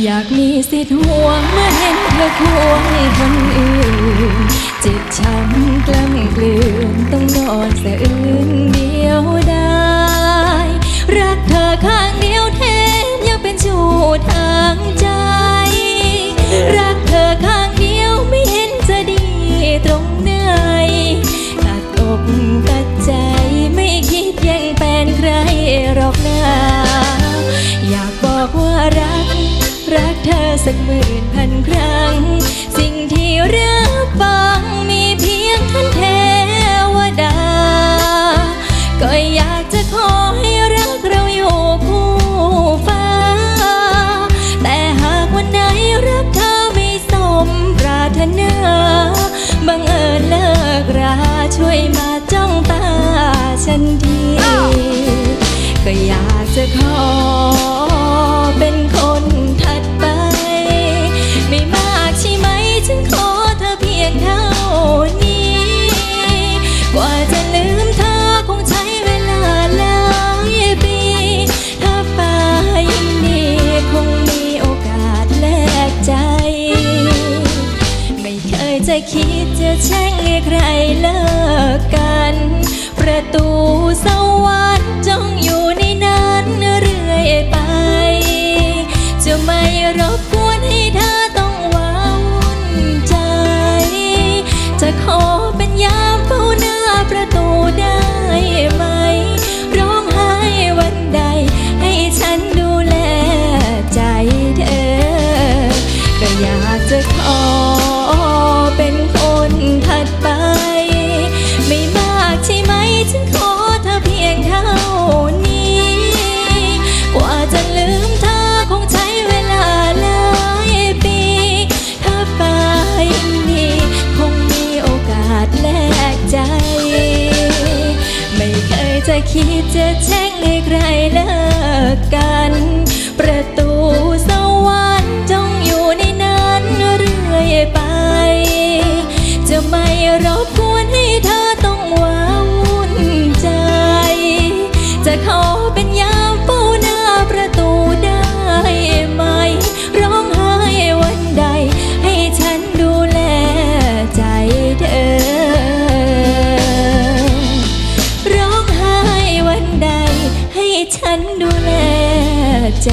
อยากมีสิทธิ์ห่วงเมื่อเห็นเธอควงคนอื่น เจ็บช้ำกล้ำกลืนต้องนอนสะอื้นเดียวได้ รักเธอข้างเดียวแทนยังเป็นชู้ทางใจ รักเธอข้างเดียวไม่เห็นจะดีตรงไหนตัดอกตัดใจไม่คิดย่งแฟนใครหรอก สักหมื่นพันครั้ง สิ่งที่รับฟังมีเพียงท่านเทวดา ก็อยากจะขอให้รักเราอยู่คู่ฟ้า แต่หากวันไหนรักเธอไม่สมปรารถนาบังเอิญเลิกราช่วยมาจ้องตาฉันที ว่าจะลืมเธอคงใช้เวลาหลายปี ถ้าฟ้ายังดีคงมีโอกาสแลกใจ ไม่เคยจะคิดจะแช่งให้ใครเลิกกัน ประตูสวรรค์จ้องอยู่ จะคิดจะแช่งให้ใครเลิกกัน ประตู ฉันดูแลใจ